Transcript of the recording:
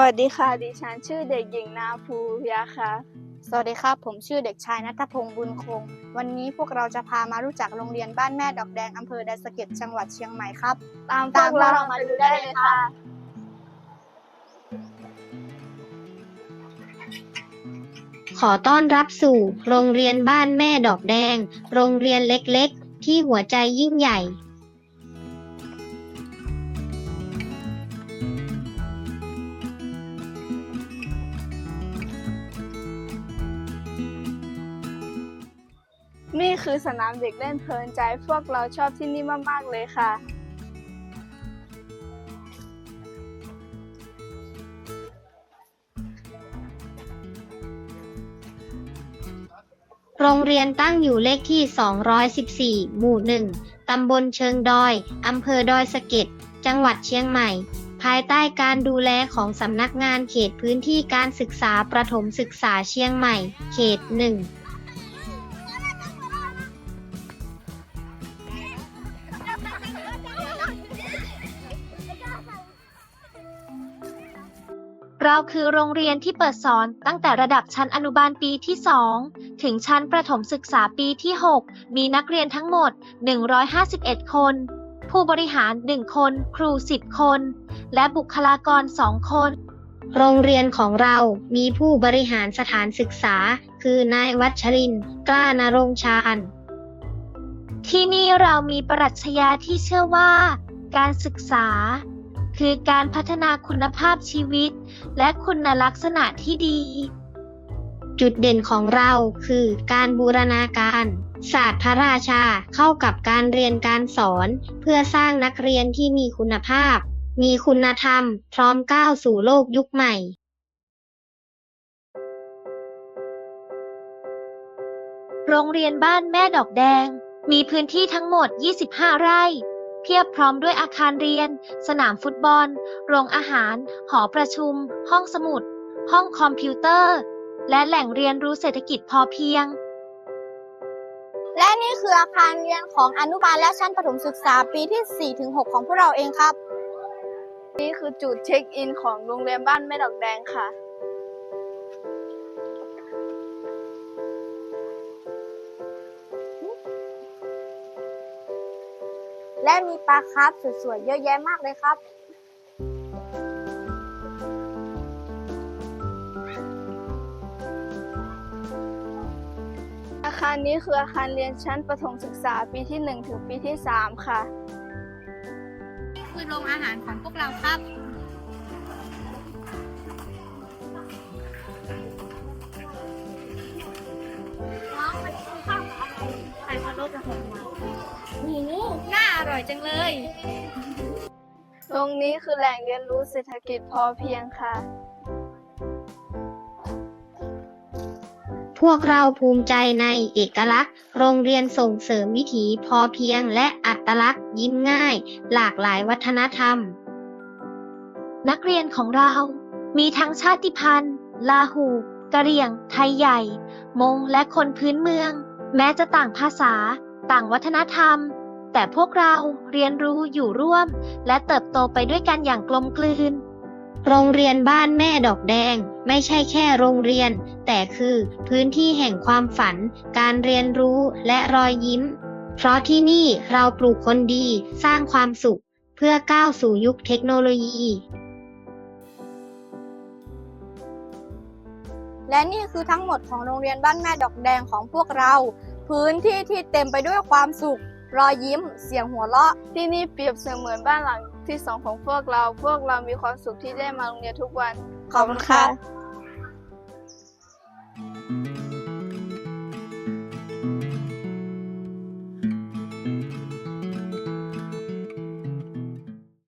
วัสดีค่ะ ดิฉันชื่อเด็กหญิงนาภูยาค่ะ สวัสดีครับ ผมชื่อเด็กชายนัทพงศ์บุญคง วันนี้พวกเราจะพามารู้จักโรงเรียนบ้านแม่ดอกแดงอำเภอดอยสะเก็ดจังหวัดเชียงใหม่ครับ ตามพตาวมกพวเรากเรามามาดูดูได้ได้เลเลยยค่ะค่ะ ขอต้อนรับสู่ โรงเรียนบ้านแม่ดอกแดง โรงเรียนเล็กๆ ที่หัวใจยิ่งใหญ่ นี่คือสนามเด็กเล่นเพลินใจพวกเราชอบที่นี่มาก ๆ เลยค่ะ โรงเรียนตั้งอยู่เลขที่ 214 หมู่ 1 ตำบลเชิงดอย อำเภอดอยสะเก็ด จังหวัดเชียงใหม่ ภายใต้การดูแลของสำนักงานเขตพื้นที่การศึกษาประถมศึกษาเชียงใหม่ เขต 1 เราคือโรงเรียนที่เปิดสอนตั้งแต่ระดับชั้นอนุบาลปีที่ 2 ถึงชั้นประถมศึกษาปีที่ 6 มีนักเรียนทั้งหมด 151 คน ผู้บริหาร 1 คน ครู 10 คน และบุคลากร 2 คน โรงเรียนของเรามีผู้บริหารสถานศึกษา คือนายวัชริน กล้านรงชาญที่นี่เรามีปรัชญาที่เชื่อว่า การศึกษา คือการพัฒนาคุณภาพชีวิต และคุณลักษณะที่ดี จุดเด่นของเราคือการบูรณาการศาสตร์พระราชาเข้ากับการเรียนการสอน เพื่อสร้างนักเรียนที่มีคุณภาพ มีคุณธรรม พร้อมก้าวสู่โลกยุคใหม่โรงเรียนบ้านแม่ดอกแดง มีพื้นที่ทั้งหมด 25 ไร่ เพียบพร้อมด้วยอาคารเรียน สนามฟุตบอล โรงอาหาร หอประชุม ห้องสมุด ห้องคอมพิวเตอร์ และแหล่งเรียนรู้เศรษฐกิจพอเพียง และนี่คืออาคารเรียนของอนุบาลและชั้นประถมศึกษาปีที่ 4-6 ของพวกเราเองครับ นี่คือจุดเช็คอินของโรงเรียนบ้านแม่ดอกแดงค่ะ และมีปลาคาร์ฟสวยๆเยอะแยะมากเลยครับ อาคารนี้คืออาคารเรียนชั้นประถมศึกษาปีที่ 1 ถึงปีที่ 3 ค่ะคือโรงอาหารของพวกเราครับ อร่อยจังเลย ตรงนี้คือแหล่งเรียนรู้เศรษฐกิจพอเพียงค่ะ พวกเราภูมิใจในเอกลักษณ์ โรงเรียนส่งเสริมวิถีพอเพียงและอัตลักษณ์ยิ้มง่าย หลากหลายวัฒนธรรม นักเรียนของเรา มีทั้งชาติพันธุ์ ลาหูกะเหรี่ยง ไทยใหญ่ มงและคนพื้นเมือง แม้จะต่างภาษา ต่างวัฒนธรรม แต่พวกเราเรียนรู้อยู่ร่วม และเติบโตไปด้วยกันอย่างกลมกลืน โรงเรียนบ้านแม่ดอกแดง ไม่ใช่แค่โรงเรียน แต่คือพื้นที่แห่งความฝัน การเรียนรู้และรอยยิ้ม เพราะที่นี่เราปลูกคนดีสร้างความสุข เพื่อก้าวสู่ยุคเทคโนโลยีและนี่คือทั้งหมดของโรงเรียนบ้านแม่ดอกแดงของพวกเรา พื้นที่ที่เต็มไปด้วยความสุข รอยยิ้ม เสียงหัวเราะ ที่นี่เปรียบเสมือนบ้านหลังที่สองของพวกเรา พวกเรามีความสุขที่ได้มาโรงเรียนทุกวัน ขอบคุณค่ะ